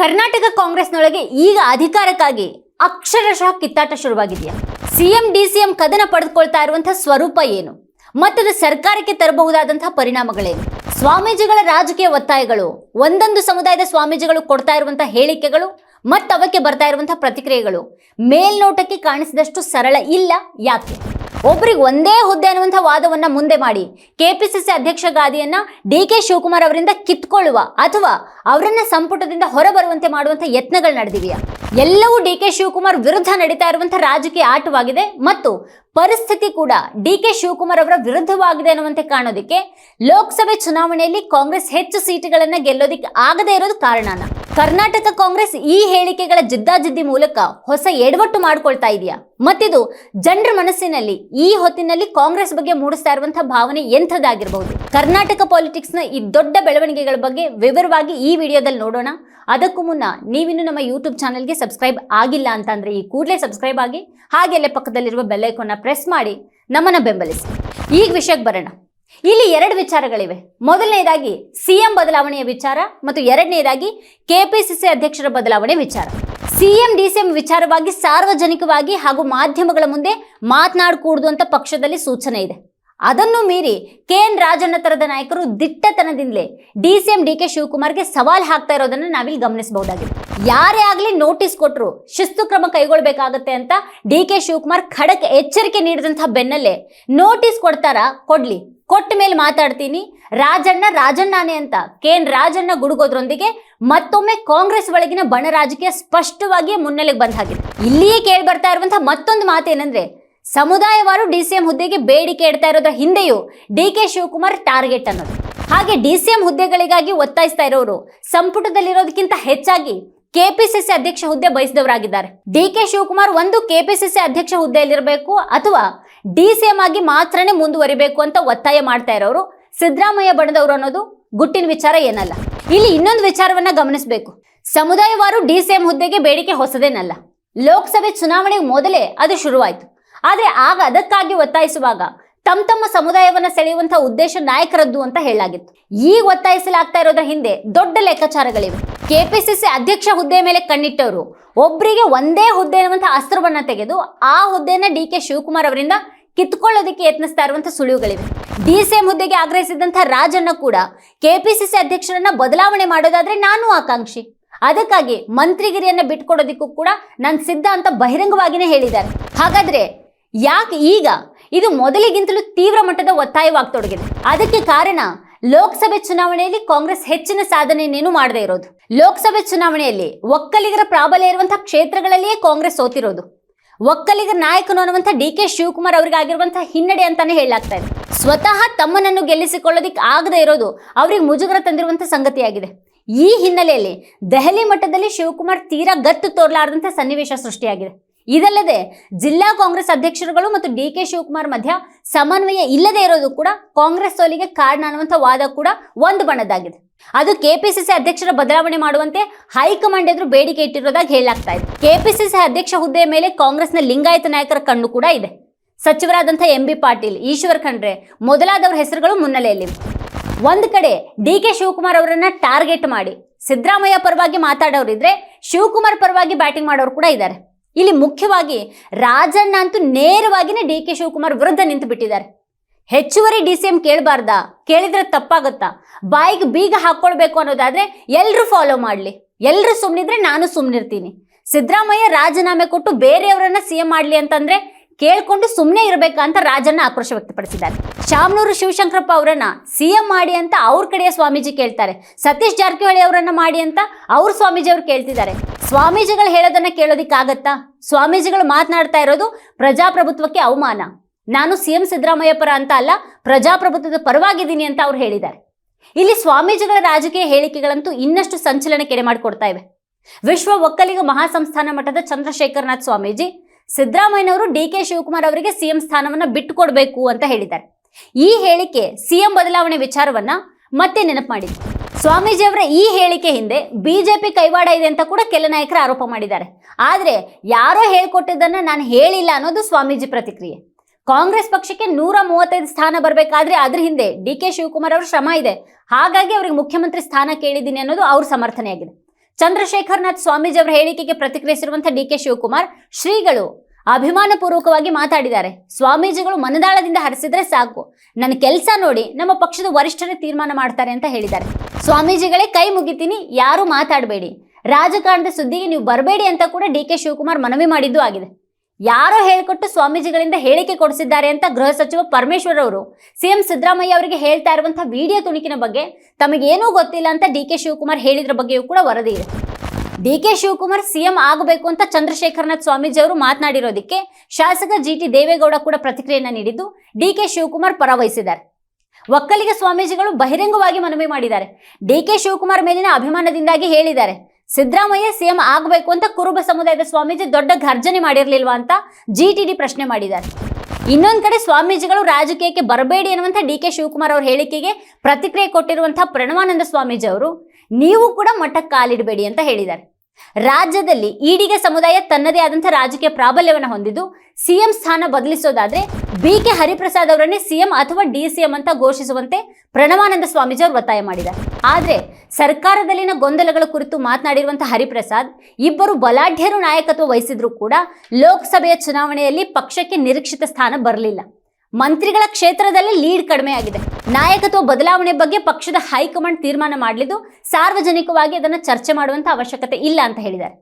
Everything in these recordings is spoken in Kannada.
ಕರ್ನಾಟಕ ಕಾಂಗ್ರೆಸ್ನೊಳಗೆ ಈಗ ಅಧಿಕಾರಕ್ಕಾಗಿ ಅಕ್ಷರಶಃ ಕಿತ್ತಾಟ ಶುರುವಾಗಿದೆಯಾ? ಸಿಎಂ, ಡಿಸಿಎಂ ಕದನ ಪಡೆದುಕೊಳ್ತಾ ಇರುವಂತಹ ಸ್ವರೂಪ ಏನು? ಮತ್ತದು ಸರ್ಕಾರಕ್ಕೆ ತರಬಹುದಾದಂತಹ ಪರಿಣಾಮಗಳೇನು? ಸ್ವಾಮೀಜಿಗಳ ರಾಜಕೀಯ ಒತ್ತಾಯಗಳು, ಒಂದೊಂದು ಸಮುದಾಯದ ಸ್ವಾಮೀಜಿಗಳು ಕೊಡ್ತಾ ಇರುವಂತಹ ಹೇಳಿಕೆಗಳು ಮತ್ತು ಅವಕ್ಕೆ ಬರ್ತಾ ಇರುವಂತಹ ಪ್ರತಿಕ್ರಿಯೆಗಳು ಮೇಲ್ನೋಟಕ್ಕೆ ಕಾಣಿಸಿದಷ್ಟು ಸರಳ ಇಲ್ಲ, ಯಾಕೆ? ಒಬ್ಬರಿಗೆ ಒಂದೇ ಹುದ್ದೆ ಅನ್ನುವಂಥ ವಾದವನ್ನ ಮುಂದೆ ಮಾಡಿ. ಕೆಪಿಸಿಸಿ ಅಧ್ಯಕ್ಷ ಗಾದಿಯನ್ನ ಡಿ ಕೆ ಶಿವಕುಮಾರ್ ಅವರಿಂದ ಕಿತ್ಕೊಳ್ಳುವ ಅಥವಾ ಅವರನ್ನ ಸಂಪುಟದಿಂದ ಹೊರಬರುವಂತೆ ಮಾಡುವಂಥ ಯತ್ನಗಳು ನಡೆದಿವೆಯಾ? ಎಲ್ಲವೂ ಡಿ ಕೆ ಶಿವಕುಮಾರ್ ವಿರುದ್ಧ ನಡೀತಾ ಇರುವಂಥ ರಾಜಕೀಯ ಆಟವಾಗಿದೆ ಮತ್ತು ಪರಿಸ್ಥಿತಿ ಕೂಡ ಡಿ ಕೆ ಶಿವಕುಮಾರ್ ಅವರ ವಿರುದ್ಧವಾಗಿದೆ ಅನ್ನುವಂತೆ ಕಾಣೋದಕ್ಕೆ ಲೋಕಸಭೆ ಚುನಾವಣೆಯಲ್ಲಿ ಕಾಂಗ್ರೆಸ್ ಹೆಚ್ಚು ಸೀಟುಗಳನ್ನ ಗೆಲ್ಲೋದಿಕ್ಕೆ ಆಗದೇ ಇರೋದು ಕಾರಣನ. ಕರ್ನಾಟಕ ಕಾಂಗ್ರೆಸ್ ಈ ಹೇಳಿಕೆಗಳ ಜಿದ್ದಾಜಿದ್ದಿ ಮೂಲಕ ಹೊಸ ಎಡವಟ್ಟು ಮಾಡ್ಕೊಳ್ತಾ ಇದೆಯಾ? ಮತ್ತಿದು ಜನರ ಮನಸ್ಸಿನಲ್ಲಿ ಈ ಹೊತ್ತಿನಲ್ಲಿ ಕಾಂಗ್ರೆಸ್ ಬಗ್ಗೆ ಮೂಡಿಸ್ತಾ ಇರುವಂತಹ ಭಾವನೆ ಎಂಥದ್ದಾಗಿರಬಹುದು? ಕರ್ನಾಟಕ ಪಾಲಿಟಿಕ್ಸ್ನ ಈ ದೊಡ್ಡ ಬೆಳವಣಿಗೆಗಳ ಬಗ್ಗೆ ವಿವರವಾಗಿ ಈ ವಿಡಿಯೋದಲ್ಲಿ ನೋಡೋಣ. ಅದಕ್ಕೂ ಮುನ್ನ ನೀವಿನ್ನು ನಮ್ಮ ಯೂಟ್ಯೂಬ್ ಚಾನಲ್ಗೆ ಸಬ್ಸ್ಕ್ರೈಬ್ ಆಗಿಲ್ಲ ಅಂತಂದ್ರೆ ಈ ಕೂಡಲೇ ಸಬ್ಸ್ಕ್ರೈಬ್ ಆಗಿ ಹಾಗೆ ಅಲ್ಲೇ ಪಕ್ಕದಲ್ಲಿರುವ ಬೆಲ್ಲೈಕೋನ್ನ ಪ್ರೆಸ್ ಮಾಡಿ ನಮ್ಮನ್ನ ಬೆಂಬಲಿಸಿ. ಈಗ ವಿಷಯಕ್ಕೆ ಬರೋಣ. ಇಲ್ಲಿ ಎರಡು ವಿಚಾರಗಳಿವೆ. ಮೊದಲನೇದಾಗಿ ಸಿಎಂ ಬದಲಾವಣೆಯ ವಿಚಾರ ಮತ್ತು ಎರಡನೇದಾಗಿ ಕೆಪಿಸಿಸಿ ಅಧ್ಯಕ್ಷರ ಬದಲಾವಣೆ ವಿಚಾರ. ಸಿಎಂ ಡಿಸಿಎಂ ವಿಚಾರವಾಗಿ ಸಾರ್ವಜನಿಕವಾಗಿ ಹಾಗೂ ಮಾಧ್ಯಮಗಳ ಮುಂದೆ ಮಾತನಾಡಕೂಡದು ಅಂತ ಪಕ್ಷದಲ್ಲಿ ಸೂಚನೆ ಇದೆ. ಅದನ್ನು ಮೀರಿ ಕೆ ಎನ್ ರಾಜಣ್ಣ ತರದ ನಾಯಕರು ದಿಟ್ಟತನದಿಂದಲೇ D C M, D K ಶಿವಕುಮಾರ್ಗೆ ಸವಾಲ್ ಹಾಕ್ತಾ ಇರೋದನ್ನ ನಾವಿಲ್ಲಿ ಗಮನಿಸಬಹುದಾಗಿದೆ. ಯಾರೇ ಆಗಲಿ ನೋಟಿಸ್ ಕೊಟ್ಟರು ಶಿಸ್ತು ಕ್ರಮ ಕೈಗೊಳ್ಬೇಕಾಗತ್ತೆ ಅಂತ ಡಿ ಕೆ ಶಿವಕುಮಾರ್ ಖಡಕ್ ಎಚ್ಚರಿಕೆ ನೀಡಿದಂತಹ ಬೆನ್ನಲ್ಲೇ ನೋಟಿಸ್ ಕೊಡ್ತಾರಾ, ಕೊಡ್ಲಿ. ಕೊಟ್ಟ ಮೇಲೆ ಮಾತಾಡ್ತೀನಿ. ರಾಜಣ್ಣ, ರಾಜಣ್ಣನೇ ಅಂತ ಕೆ ಎನ್ ರಾಜಣ್ಣ ಗುಡುಗೋದ್ರೊಂದಿಗೆ ಮತ್ತೊಮ್ಮೆ ಕಾಂಗ್ರೆಸ್ ಒಳಗಿನ ಬಣ ರಾಜಕೀಯ ಸ್ಪಷ್ಟವಾಗಿ ಮುನ್ನೆಲೆಗೆ ಬಂದ ಹಾಗಿದೆ ಇಲ್ಲಿಯೇ ಕೇಳಿ ಬರ್ತಾ ಇರುವಂತಹ ಮತ್ತೊಂದು ಮಾತೇನೆಂದ್ರೆ, ಸಮುದಾಯವಾರು ಡಿ ಸಿ ಎಂ ಹುದ್ದೆಗೆ ಬೇಡಿಕೆ ಇಡ್ತಾ ಇರೋದ್ರ ಹಿಂದೆಯೂ ಡಿ ಕೆ ಶಿವಕುಮಾರ್ ಟಾರ್ಗೆಟ್ ಅನ್ನೋದು. ಹಾಗೆ ಡಿ ಸಿ ಎಂ ಹುದ್ದೆಗಳಿಗಾಗಿ ಒತ್ತಾಯಿಸ್ತಾ ಇರೋರು ಸಂಪುಟದಲ್ಲಿರೋದಕ್ಕಿಂತ ಹೆಚ್ಚಾಗಿ ಕೆಪಿಸಿಸಿ ಅಧ್ಯಕ್ಷ ಹುದ್ದೆ ಬಯಸಿದವರಾಗಿದ್ದಾರೆ. ಡಿ ಕೆ ಶಿವಕುಮಾರ್ ಒಂದು ಕೆಪಿಸಿಸಿ ಅಧ್ಯಕ್ಷ ಹುದ್ದೆಯಲ್ಲಿರಬೇಕು ಅಥವಾ ಡಿ ಸಿಎಂ ಆಗಿ ಮಾತ್ರನೇ ಮುಂದುವರಿಬೇಕು ಅಂತ ಒತ್ತಾಯ ಮಾಡ್ತಾ ಇರೋರು ಸಿದ್ದರಾಮಯ್ಯ ಬಣದವರು ಅನ್ನೋದು ಗುಟ್ಟಿನ ವಿಚಾರ ಏನಲ್ಲ. ಇಲ್ಲಿ ಇನ್ನೊಂದು ವಿಚಾರವನ್ನ ಗಮನಿಸಬೇಕು. ಸಮುದಾಯವಾರು ಡಿ ಸಿಎಂ ಹುದ್ದೆಗೆ ಬೇಡಿಕೆ ಹೊಸದೇನಲ್ಲ. ಲೋಕಸಭೆ ಚುನಾವಣೆಗೆ ಮೊದಲೇ ಅದು ಶುರುವಾಯಿತು. ಆದರೆ ಆಗ ಅದಕ್ಕಾಗಿ ಒತ್ತಾಯಿಸುವಾಗ ತಮ್ಮ ತಮ್ಮ ಸಮುದಾಯವನ್ನ ಸೆಳೆಯುವಂತಹ ಉದ್ದೇಶ ನಾಯಕರದ್ದು ಅಂತ ಹೇಳಲಾಗಿತ್ತು. ಈಗ ಒತ್ತಾಯಿಸಲಾಗ್ತಾ ಇರೋದ್ರ ಹಿಂದೆ ದೊಡ್ಡ ಲೆಕ್ಕಾಚಾರಗಳಿವೆ. ಕೆಪಿಸಿಸಿ ಅಧ್ಯಕ್ಷ ಹುದ್ದೆ ಮೇಲೆ ಕಣ್ಣಿಟ್ಟವರು ಒಬ್ಬರಿಗೆ ಒಂದೇ ಹುದ್ದೆ ಅನ್ನುವಂಥ ಅಸ್ತ್ರವನ್ನ ತೆಗೆದು ಆ ಹುದ್ದೆಯನ್ನ ಡಿ ಕೆ ಶಿವಕುಮಾರ್ ಅವರಿಂದ ಕಿತ್ಕೊಳ್ಳೋದಕ್ಕೆ ಯತ್ನಿಸ್ತಾ ಇರುವಂತಹ ಸುಳಿವುಗಳಿವೆ. ಡಿ ಸಿ ಎಂ ಹುದ್ದೆಗೆ ಆಗ್ರಹಿಸಿದಂತಹ ರಾಜಣ್ಣ ಕೂಡ ಕೆಪಿಸಿಸಿ ಅಧ್ಯಕ್ಷರನ್ನ ಬದಲಾವಣೆ ಮಾಡೋದಾದ್ರೆ ನಾನು ಆಕಾಂಕ್ಷಿ. ಅದಕ್ಕಾಗಿ ಮಂತ್ರಿಗಿರಿಯನ್ನ ಬಿಟ್ಕೊಡೋದಿಕ್ಕೂ ಕೂಡ ನಾನು ಸಿದ್ಧ ಅಂತ ಬಹಿರಂಗವಾಗಿನೇ ಹೇಳಿದ್ದಾರೆ. ಹಾಗಾದ್ರೆ ಯಾಕೆ ಈಗ ಇದು ಮೊದಲಿಗಿಂತಲೂ ತೀವ್ರ ಮಟ್ಟದ ಒತ್ತಾಯವಾಗತೊಡಗಿದೆ ಅದಕ್ಕೆ ಕಾರಣ ಲೋಕಸಭೆ ಚುನಾವಣೆಯಲ್ಲಿ ಕಾಂಗ್ರೆಸ್ ಹೆಚ್ಚಿನ ಸಾಧನೆಯನ್ನೇನು ಮಾಡದೇ ಇರೋದು. ಲೋಕಸಭೆ ಚುನಾವಣೆಯಲ್ಲಿ ಒಕ್ಕಲಿಗರ ಪ್ರಾಬಲ್ಯ ಇರುವಂತಹ ಕ್ಷೇತ್ರಗಳಲ್ಲಿಯೇ ಕಾಂಗ್ರೆಸ್ ಸೋತಿರೋದು. ಒಕ್ಕಲಿಗರ ನಾಯಕನು ಅನ್ನುವಂಥ ಡಿ ಕೆ ಶಿವಕುಮಾರ್ ಅವರಿಗಾಗಿರುವಂತಹ ಹಿನ್ನಡೆ ಅಂತಾನೆ ಹೇಳಲಾಗ್ತಾ ಇದೆ. ಸ್ವತಃ ತಮ್ಮನನ್ನು ಗೆಲ್ಲಿಸಿಕೊಳ್ಳೋದಿಕ್ ಆಗದೇ ಇರೋದು ಅವರಿಗೆ ಮುಜುಗರ ತಂದಿರುವಂತಹ ಸಂಗತಿಯಾಗಿದೆ. ಈ ಹಿನ್ನೆಲೆಯಲ್ಲಿ ದೆಹಲಿ ಮಟ್ಟದಲ್ಲಿ ಶಿವಕುಮಾರ್ ತೀರಾ ಗತ್ತು ತೋರಲಾರದಂತಹ ಸನ್ನಿವೇಶ ಸೃಷ್ಟಿಯಾಗಿದೆ. ಇದಲ್ಲದೆ ಜಿಲ್ಲಾ ಕಾಂಗ್ರೆಸ್ ಅಧ್ಯಕ್ಷರುಗಳು ಮತ್ತು ಡಿ ಕೆ ಶಿವಕುಮಾರ್ ಮಧ್ಯ ಸಮನ್ವಯ ಇಲ್ಲದೆ ಇರೋದು ಕೂಡ ಕಾಂಗ್ರೆಸ್ ಸೋಲಿಗೆ ಕಾರಣ ಅನ್ನುವಂಥ ವಾದ ಕೂಡ ಒಂದು ಬಣ್ಣದ್ದಾಗಿದೆ. ಅದು ಕೆಪಿಸಿಸಿ ಅಧ್ಯಕ್ಷರ ಬದಲಾವಣೆ ಮಾಡುವಂತೆ ಹೈಕಮಾಂಡ್ ಎದುರು ಬೇಡಿಕೆ ಇಟ್ಟಿರೋದಾಗಿ ಹೇಳಲಾಗ್ತಾ ಇದೆ. ಕೆಪಿಸಿಸಿ ಅಧ್ಯಕ್ಷ ಹುದ್ದೆಯ ಮೇಲೆ ಕಾಂಗ್ರೆಸ್ನ ಲಿಂಗಾಯತ ನಾಯಕರ ಕಣ್ಣು ಕೂಡ ಇದೆ. ಸಚಿವರಾದಂಥ ಎಂ ಬಿ ಪಾಟೀಲ್, ಈಶ್ವರ್ ಖಂಡ್ರೆ ಮೊದಲಾದವರ ಹೆಸರುಗಳು ಮುನ್ನೆಲೆಯಲ್ಲಿವೆ ಒಂದು ಕಡೆ ಡಿ ಕೆ ಶಿವಕುಮಾರ್ ಅವರನ್ನ ಟಾರ್ಗೆಟ್ ಮಾಡಿ ಸಿದ್ದರಾಮಯ್ಯ ಪರವಾಗಿ ಮಾತಾಡೋರಿದ್ರೆ ಶಿವಕುಮಾರ್ ಪರವಾಗಿ ಬ್ಯಾಟಿಂಗ್ ಮಾಡೋರು ಕೂಡ ಇದ್ದಾರೆ. ಇಲ್ಲಿ ಮುಖ್ಯವಾಗಿ ರಾಜಣ್ಣ ಅಂತೂ ನೇರವಾಗಿನೇ ಡಿ ಕೆ ಶಿವಕುಮಾರ್ ವಿರುದ್ಧ ನಿಂತು ಬಿಟ್ಟಿದ್ದಾರೆ. ಹೆಚ್ಚುವರಿ ಡಿ ಸಿ ಎಂ ಕೇಳಬಾರ್ದಾ? ಕೇಳಿದ್ರೆ ತಪ್ಪಾಗುತ್ತಾ? ಬಾಯಿಗೆ ಬೀಗ ಹಾಕ್ಕೊಳ್ಬೇಕು ಅನ್ನೋದಾದ್ರೆ ಎಲ್ಲರೂ ಫಾಲೋ ಮಾಡಲಿ. ಎಲ್ಲರೂ ಸುಮ್ಮನಿದ್ರೆ ನಾನು ಸುಮ್ಮನಿರ್ತೀನಿ ಸಿದ್ದರಾಮಯ್ಯ ರಾಜೀನಾಮೆ ಕೊಟ್ಟು ಬೇರೆಯವರನ್ನ ಸಿ ಎಂ ಮಾಡಲಿ ಅಂತಂದ್ರೆ ಕೇಳ್ಕೊಂಡು ಸುಮ್ಮನೆ ಇರಬೇಕಂತ ರಾಜಣ್ಣ ಆಕ್ರೋಶ ವ್ಯಕ್ತಪಡಿಸಿದ್ದಾರೆ. ಶಾಮನೂರು ಶಿವಶಂಕರಪ್ಪ ಅವರನ್ನ ಸಿಎಂ ಮಾಡಿ ಅಂತ ಅವ್ರ ಕಡೆಯ ಸ್ವಾಮೀಜಿ ಕೇಳ್ತಾರೆ. ಸತೀಶ್ ಜಾರಕಿಹೊಳಿ ಅವರನ್ನ ಮಾಡಿ ಅಂತ ಅವ್ರ ಸ್ವಾಮೀಜಿ ಅವರು ಕೇಳ್ತಿದ್ದಾರೆ. ಸ್ವಾಮೀಜಿಗಳು ಹೇಳೋದನ್ನ ಕೇಳೋದಿಕ್ಕಾಗತ್ತಾ? ಸ್ವಾಮೀಜಿಗಳು ಮಾತನಾಡ್ತಾ ಇರೋದು ಪ್ರಜಾಪ್ರಭುತ್ವಕ್ಕೆ ಅವಮಾನ. ನಾನು ಸಿಎಂ ಸಿದ್ದರಾಮಯ್ಯ ಪರ ಅಂತ ಅಲ್ಲ, ಪ್ರಜಾಪ್ರಭುತ್ವದ ಪರವಾಗಿದ್ದೀನಿ ಅಂತ ಅವ್ರು ಹೇಳಿದ್ದಾರೆ. ಇಲ್ಲಿ ಸ್ವಾಮೀಜಿಗಳ ರಾಜಕೀಯ ಹೇಳಿಕೆಗಳಂತೂ ಇನ್ನಷ್ಟು ಸಂಚಲನ ಕೆರೆ ಮಾಡಿಕೊಡ್ತಾ ಇವೆ. ವಿಶ್ವ ಒಕ್ಕಲಿಗ ಮಹಾಸಂಸ್ಥಾನ ಮಠದ ಚಂದ್ರಶೇಖರನಾಥ್ ಸ್ವಾಮೀಜಿ ಸಿದ್ದರಾಮಯ್ಯನವರು ಡಿ ಕೆ ಶಿವಕುಮಾರ್ ಅವರಿಗೆ ಸಿಎಂ ಸ್ಥಾನವನ್ನ ಬಿಟ್ಟುಕೊಡ್ಬೇಕು ಅಂತ ಹೇಳಿದ್ದಾರೆ. ಈ ಹೇಳಿಕೆ ಸಿಎಂ ಬದಲಾವಣೆ ವಿಚಾರವನ್ನ ಮತ್ತೆ ನೆನಪು ಮಾಡಿದೆ ಸ್ವಾಮೀಜಿಯವರ ಈ ಹೇಳಿಕೆ ಹಿಂದೆ ಬಿಜೆಪಿ ಕೈವಾಡ ಇದೆ ಅಂತ ಕೂಡ ಕೆಲ ನಾಯಕರು ಆರೋಪ ಮಾಡಿದ್ದಾರೆ. ಆದರೆ ಯಾರೋ ಹೇಳ್ಕೊಟ್ಟಿದ್ದನ್ನ ನಾನು ಹೇಳಿಲ್ಲ ಅನ್ನೋದು ಸ್ವಾಮೀಜಿ ಪ್ರತಿಕ್ರಿಯೆ. ಕಾಂಗ್ರೆಸ್ ಪಕ್ಷಕ್ಕೆ ನೂರ ಮೂವತ್ತೈದು ಸ್ಥಾನ ಬರಬೇಕಾದ್ರೆ ಅದ್ರ ಹಿಂದೆ ಡಿ ಕೆ ಶಿವಕುಮಾರ್ ಅವರ ಶ್ರಮ ಇದೆ. ಹಾಗಾಗಿ ಅವ್ರಿಗೆ ಮುಖ್ಯಮಂತ್ರಿ ಸ್ಥಾನ ಕೇಳಿದ್ದೀನಿ ಅನ್ನೋದು ಅವ್ರ ಸಮರ್ಥನೆಯಾಗಿದೆ. ಚಂದ್ರಶೇಖರನಾಥ್ ಸ್ವಾಮೀಜಿ ಅವರ ಹೇಳಿಕೆಗೆ ಪ್ರತಿಕ್ರಿಯಿಸಿರುವಂತಹ ಡಿ ಕೆ ಶಿವಕುಮಾರ್, ಶ್ರೀಗಳು ಅಭಿಮಾನ ಪೂರ್ವಕವಾಗಿ ಮಾತಾಡಿದ್ದಾರೆ. ಸ್ವಾಮೀಜಿಗಳು ಮನದಾಳದಿಂದ ಹರಿಸಿದ್ರೆ ಸಾಕು. ನನ್ನ ಕೆಲಸ ನೋಡಿ ನಮ್ಮ ಪಕ್ಷದ ವರಿಷ್ಠರೇ ತೀರ್ಮಾನ ಮಾಡ್ತಾರೆ ಅಂತ ಹೇಳಿದ್ದಾರೆ. ಸ್ವಾಮೀಜಿಗಳೇ ಕೈ ಮುಗಿತೀನಿ, ಯಾರು ಮಾತಾಡಬೇಡಿ. ರಾಜಕಾರಣದ ಸುದ್ದಿಗೆ ನೀವು ಬರಬೇಡಿ ಅಂತ ಕೂಡ ಡಿ ಕೆ ಶಿವಕುಮಾರ್ ಮನವಿ ಮಾಡಿದ್ದು ಆಗಿದೆ. ಯಾರೋ ಹೇಳಿಕೊಟ್ಟು ಸ್ವಾಮೀಜಿಗಳಿಂದ ಹೇಳಿಕೆ ಕೊಡಿಸಿದ್ದಾರೆ ಅಂತ ಗೃಹ ಸಚಿವ ಪರಮೇಶ್ವರ್ ಅವರು ಸಿಎಂ ಸಿದ್ದರಾಮಯ್ಯ ಅವರಿಗೆ ಹೇಳ್ತಾ ಇರುವಂತಹ ವಿಡಿಯೋ ತುಣುಕಿನ ಬಗ್ಗೆ ತಮಗೇನೂ ಗೊತ್ತಿಲ್ಲ ಅಂತ ಡಿ ಕೆ ಶಿವಕುಮಾರ್ ಹೇಳಿದ್ರ ಬಗ್ಗೆಯೂ ಕೂಡ ವರದಿ ಇದೆ. ಡಿ ಕೆ ಶಿವಕುಮಾರ್ ಸಿಎಂ ಆಗಬೇಕು ಅಂತ ಚಂದ್ರಶೇಖರನಾಥ್ ಸ್ವಾಮೀಜಿ ಅವರು ಮಾತನಾಡಿರೋದಕ್ಕೆ ಶಾಸಕ ಜಿ ಟಿ ದೇವೇಗೌಡ ಕೂಡ ಪ್ರತಿಕ್ರಿಯೆಯನ್ನ ನೀಡಿದ್ದು ಡಿ ಕೆ ಶಿವಕುಮಾರ್ ಪರವಹಿಸಿದ್ದಾರೆ. ಒಕ್ಕಲಿಗ ಸ್ವಾಮೀಜಿಗಳು ಬಹಿರಂಗವಾಗಿ ಮನವಿ ಮಾಡಿದ್ದಾರೆ. ಡಿ ಕೆ ಶಿವಕುಮಾರ್ ಮೇಲಿನ ಅಭಿಮಾನದಿಂದಾಗಿ ಹೇಳಿದ್ದಾರೆ. ಸಿದ್ದರಾಮಯ್ಯ ಸಿಎಂ ಆಗಬೇಕು ಅಂತ ಕುರುಬ ಸಮುದಾಯದ ಸ್ವಾಮೀಜಿ ದೊಡ್ಡ ಘರ್ಜನೆ ಮಾಡಿರಲಿಲ್ವಾ ಅಂತ ಜಿ ಟಿ ಡಿ ಪ್ರಶ್ನೆ ಮಾಡಿದ್ದಾರೆ. ಇನ್ನೊಂದು ಕಡೆ ಸ್ವಾಮೀಜಿಗಳು ರಾಜಕೀಯಕ್ಕೆ ಬರಬೇಡಿ ಅನ್ನುವಂಥ ಡಿ ಕೆ ಶಿವಕುಮಾರ್ ಅವರ ಹೇಳಿಕೆಗೆ ಪ್ರತಿಕ್ರಿಯೆ ಕೊಟ್ಟಿರುವಂತಹ ಪ್ರಣವಾನಂದ ಸ್ವಾಮೀಜಿ ಅವರು, ನೀವು ಕೂಡ ಮಠಕ್ಕೆ ಕಾಲಿಡಬೇಡಿ ಅಂತ ಹೇಳಿದ್ದಾರೆ. ರಾಜ್ಯದಲ್ಲಿ ಈಡಿಗ ಸಮುದಾಯ ತನ್ನದೇ ಆದಂಥ ರಾಜಕೀಯ ಪ್ರಾಬಲ್ಯವನ್ನು ಹೊಂದಿದ್ದು ಸಿಎಂ ಸ್ಥಾನ ಬದಲಿಸೋದಾದ್ರೆ ಬಿ ಕೆ ಹರಿಪ್ರಸಾದ್ ಅವರನ್ನೇ ಸಿಎಂ ಅಥವಾ ಡಿ ಸಿಎಂ ಅಂತ ಘೋಷಿಸುವಂತೆ ಪ್ರಣವಾನಂದ ಸ್ವಾಮೀಜಿ ಅವರು ಒತ್ತಾಯ ಮಾಡಿದ್ದಾರೆ. ಆದರೆ ಸರ್ಕಾರದಲ್ಲಿನ ಗೊಂದಲಗಳ ಕುರಿತು ಮಾತನಾಡಿರುವಂತಹ ಹರಿಪ್ರಸಾದ್ ಇಬ್ಬರು ಬಲಾಢ್ಯರು ನಾಯಕತ್ವ ವಹಿಸಿದ್ರು ಕೂಡ ಲೋಕಸಭೆಯ ಚುನಾವಣೆಯಲ್ಲಿ ಪಕ್ಷಕ್ಕೆ ನಿರೀಕ್ಷಿತ ಸ್ಥಾನ ಬರಲಿಲ್ಲ. ಮಂತ್ರಿಗಳ ಕ್ಷೇತ್ರದಲ್ಲಿ ಲೀಡ್ ಕಡಿಮೆ ಆಗಿದೆ. ನಾಯಕತ್ವ ಬದಲಾವಣೆ ಬಗ್ಗೆ ಪಕ್ಷದ ಹೈಕಮಾಂಡ್ ತೀರ್ಮಾನ ಮಾಡಲಿದ್ದು ಸಾರ್ವಜನಿಕವಾಗಿ ಅದನ್ನು ಚರ್ಚೆ ಮಾಡುವಂತ ಅವಶ್ಯಕತೆ ಇಲ್ಲ ಅಂತ ಹೇಳಿದ್ದಾರೆ.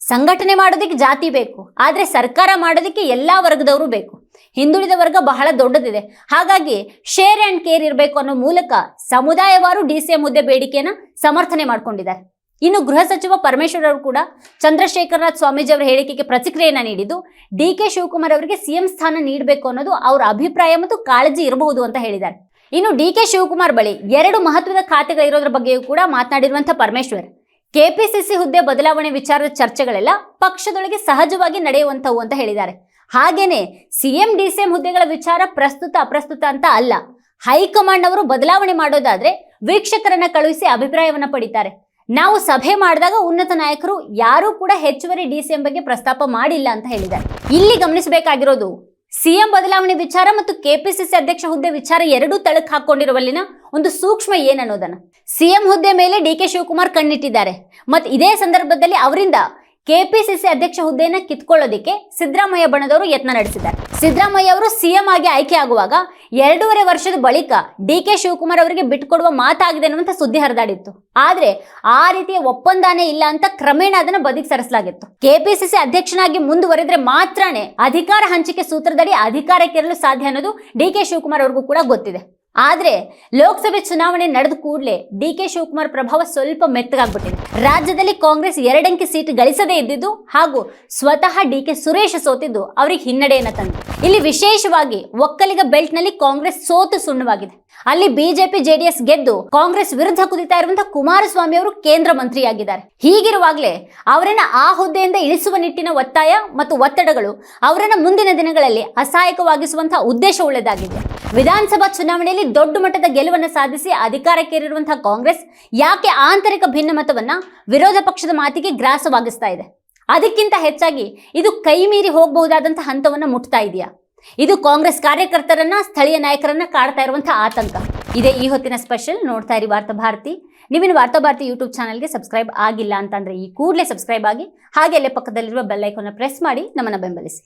ಸಂಘಟನೆ ಮಾಡೋದಕ್ಕೆ ಜಾತಿ ಬೇಕು, ಆದರೆ ಸರ್ಕಾರ ಮಾಡೋದಕ್ಕೆ ಎಲ್ಲಾ ವರ್ಗದವರು ಬೇಕು. ಹಿಂದುಳಿದ ವರ್ಗ ಬಹಳ ದೊಡ್ಡದಿದೆ. ಹಾಗಾಗಿ ಶೇರ್ ಆ್ಯಂಡ್ ಕೇರ್ ಇರಬೇಕು ಅನ್ನೋ ಮೂಲಕ ಸಮುದಾಯವಾರು ಡಿ ಸಿ ಎಂ ಹುದ್ದೆ ಬೇಡಿಕೆಯನ್ನು ಸಮರ್ಥನೆ ಮಾಡ್ಕೊಂಡಿದ್ದಾರೆ. ಇನ್ನು ಗೃಹ ಸಚಿವ ಪರಮೇಶ್ವರ್ ಅವರು ಕೂಡ ಚಂದ್ರಶೇಖರನಾಥ್ ಸ್ವಾಮೀಜಿ ಅವರ ಹೇಳಿಕೆಗೆ ಪ್ರತಿಕ್ರಿಯೆಯನ್ನು ನೀಡಿದ್ದು, ಡಿ ಕೆ ಶಿವಕುಮಾರ್ ಅವರಿಗೆ ಸಿಎಂ ಸ್ಥಾನ ನೀಡಬೇಕು ಅನ್ನೋದು ಅವರ ಅಭಿಪ್ರಾಯ ಮತ್ತು ಕಾಳಜಿ ಇರಬಹುದು ಅಂತ ಹೇಳಿದ್ದಾರೆ. ಇನ್ನು ಡಿ ಕೆ ಶಿವಕುಮಾರ್ ಬಳಿ ಎರಡು ಮಹತ್ವದ ಖಾತೆಗಳಿರೋದ್ರ ಬಗ್ಗೆಯೂ ಕೂಡ ಮಾತನಾಡಿರುವಂತಹ ಪರಮೇಶ್ವರ್ ಕೆಪಿಸಿಸಿ ಹುದ್ದೆ ಬದಲಾವಣೆ ವಿಚಾರದ ಚರ್ಚೆಗಳೆಲ್ಲ ಪಕ್ಷದೊಳಗೆ ಸಹಜವಾಗಿ ನಡೆಯುವಂಥವು ಅಂತ ಹೇಳಿದ್ದಾರೆ. ಹಾಗೇನೆ ಸಿಎಂ ಡಿಸಿಎಂ ಹುದ್ದೆಗಳ ವಿಚಾರ ಪ್ರಸ್ತುತ ಅಪ್ರಸ್ತುತ ಅಂತ ಅಲ್ಲ, ಹೈಕಮಾಂಡ್ ಅವರು ಬದಲಾವಣೆ ಮಾಡೋದಾದ್ರೆ ವೀಕ್ಷಕರನ್ನ ಕಳುಹಿಸಿ ಅಭಿಪ್ರಾಯವನ್ನ ಪಡಿತಾರೆ. ನಾವು ಸಭೆ ಮಾಡಿದಾಗ ಉನ್ನತ ನಾಯಕರು ಯಾರೂ ಕೂಡ ಹೆಚ್ಚುವರಿ ಡಿಸಿಎಂ ಬಗ್ಗೆ ಪ್ರಸ್ತಾಪ ಮಾಡಿಲ್ಲ ಅಂತ ಹೇಳಿದ್ದಾರೆ. ಇಲ್ಲಿ ಗಮನಿಸಬೇಕಾಗಿರೋದು ಸಿಎಂ ಬದಲಾವಣೆ ವಿಚಾರ ಮತ್ತು ಕೆಪಿಸಿಸಿ ಅಧ್ಯಕ್ಷ ಹುದ್ದೆ ವಿಚಾರ ಎರಡೂ ತಳಕ್ ಹಾಕೊಂಡಿರುವಲ್ಲಿನ ಒಂದು ಸೂಕ್ಷ್ಮ ಏನನ್ನೋದನ್ನ ಸಿಎಂ ಹುದ್ದೆ ಮೇಲೆ ಡಿ ಕೆ ಶಿವಕುಮಾರ್ ಕಣ್ಣಿಟ್ಟಿದ್ದಾರೆ. ಮತ್ತು ಇದೇ ಸಂದರ್ಭದಲ್ಲಿ ಅವರಿಂದ ಕೆಪಿಸಿಸಿ ಅಧ್ಯಕ್ಷ ಹುದ್ದೆಯನ್ನ ಕಿತ್ಕೊಳ್ಳೋದಿಕ್ಕೆ ಸಿದ್ದರಾಮಯ್ಯ ಬಣದವರು ಯತ್ನ ನಡೆಸಿದ್ದಾರೆ. ಸಿದ್ದರಾಮಯ್ಯ ಅವರು ಸಿಎಂ ಆಗಿ ಆಯ್ಕೆ ಆಗುವಾಗ ಎರಡೂವರೆ ವರ್ಷದ ಬಳಿಕ ಡಿ ಕೆ ಶಿವಕುಮಾರ್ ಅವರಿಗೆ ಬಿಟ್ಟುಕೊಡುವ ಮಾತಾಗಿದೆ ಅನ್ನುವಂಥ ಸುದ್ದಿ ಹರಿದಾಡಿತ್ತು. ಆದ್ರೆ ಆ ರೀತಿಯ ಒಪ್ಪಂದಾನೇ ಇಲ್ಲ ಅಂತ ಕ್ರಮೇಣ ಅದನ್ನ ಬದಿಗೆ ಸರಿಸಲಾಗಿತ್ತು ಕೆಪಿಸಿಸಿ ಅಧ್ಯಕ್ಷನಾಗಿ ಮುಂದುವರೆದ್ರೆ ಮಾತ್ರನೇ ಅಧಿಕಾರ ಹಂಚಿಕೆ ಸೂತ್ರದಡಿ ಅಧಿಕಾರಕ್ಕೇರಲು ಸಾಧ್ಯ ಅನ್ನೋದು ಡಿ ಕೆ ಶಿವಕುಮಾರ್ ಅವ್ರಿಗೂ ಕೂಡ ಗೊತ್ತಿದೆ. ಆದ್ರೆ ಲೋಕಸಭೆ ಚುನಾವಣೆ ನಡೆದ ಕೂಡಲೇ ಡಿ ಕೆ ಶಿವಕುಮಾರ್ ಪ್ರಭಾವ ಸ್ವಲ್ಪ ಮೆತ್ತಗಾಗ್ಬಿಟ್ಟಿದೆ. ರಾಜ್ಯದಲ್ಲಿ ಕಾಂಗ್ರೆಸ್ ಎರಡಂಕಿ ಸೀಟ್ ಗಳಿಸದೇ ಇದ್ದಿದ್ದು ಹಾಗೂ ಸ್ವತಃ ಡಿ ಕೆ ಸುರೇಶ್ ಸೋತಿದ್ದು ಅವರಿಗೆ ಹಿನ್ನಡೆಯನ್ನ ತಂದು. ಇಲ್ಲಿ ವಿಶೇಷವಾಗಿ ಒಕ್ಕಲಿಗ ಬೆಲ್ಟ್ನಲ್ಲಿ ಕಾಂಗ್ರೆಸ್ ಸೋತು ಸುಣ್ಣವಾಗಿದೆ. ಅಲ್ಲಿ ಬಿಜೆಪಿ ಜೆಡಿಎಸ್ ಗೆದ್ದು ಕಾಂಗ್ರೆಸ್ ವಿರುದ್ಧ ಕುದಿತಾ ಇರುವಂತಹ ಕುಮಾರಸ್ವಾಮಿ ಅವರು ಕೇಂದ್ರ ಮಂತ್ರಿಯಾಗಿದ್ದಾರೆ. ಹೀಗಿರುವಾಗಲೇ ಅವರನ್ನ ಆ ಹುದ್ದೆಯಿಂದ ಇಳಿಸುವ ನಿಟ್ಟಿನ ಒತ್ತಾಯ ಮತ್ತು ಒತ್ತಡಗಳು ಅವರನ್ನ ಮುಂದಿನ ದಿನಗಳಲ್ಲಿ ಅಸಹಾಯಕವಾಗಿಸುವಂತಹ ಉದ್ದೇಶ ಉಳ್ಳದಾಗಿದೆ. ವಿಧಾನಸಭಾ ಚುನಾವಣೆಯಲ್ಲಿ ದೊಡ್ಡ ಮಟ್ಟದ ಗೆಲುವನ್ನು ಸಾಧಿಸಿ ಅಧಿಕಾರಕ್ಕೇರಿರುವಂತಹ ಕಾಂಗ್ರೆಸ್ ಯಾಕೆ ಆಂತರಿಕ ಭಿನ್ನಮತವನ್ನ ವಿರೋಧ ಪಕ್ಷದ ಮಾತಿಗೆ ಗ್ರಾಸವಾಗಿಸ್ತಾ ಇದೆ? ಅದಕ್ಕಿಂತ ಹೆಚ್ಚಾಗಿ ಇದು ಕೈ ಮೀರಿ ಹೋಗಬಹುದಾದಂತಹ ಹಂತವನ್ನ ಮುಟ್ತಾ ಇದೆಯಾ? ಇದು ಕಾಂಗ್ರೆಸ್ ಕಾರ್ಯಕರ್ತರನ್ನ, ಸ್ಥಳೀಯ ನಾಯಕರನ್ನ ಕಾಡ್ತಾ ಇರುವಂತಹ ಆತಂಕ. ಇದೇ ಈ ಹೊತ್ತಿನ ಸ್ಪೆಷಲ್ ನೋಡ್ತಾ ಇರಿ ವಾರ್ತಾ ಭಾರತಿ. ನೀವಿನ ವಾರ್ತಾ ಭಾರತಿ ಯೂಟ್ಯೂಬ್ ಚಾನಲ್ಗೆ ಸಬ್ಸ್ಕ್ರೈಬ್ ಆಗಿಲ್ಲ ಅಂತಂದ್ರೆ ಈ ಕೂಡಲೇ ಸಬ್ಸ್ಕ್ರೈಬ್ ಆಗಿ ಹಾಗೆ ಅಲ್ಲೇ ಪಕ್ಕದಲ್ಲಿರುವ ಬೆಲ್ಲೈಕನ್ನ ಪ್ರೆಸ್ ಮಾಡಿ ನಮ್ಮನ್ನ ಬೆಂಬಲಿಸಿ.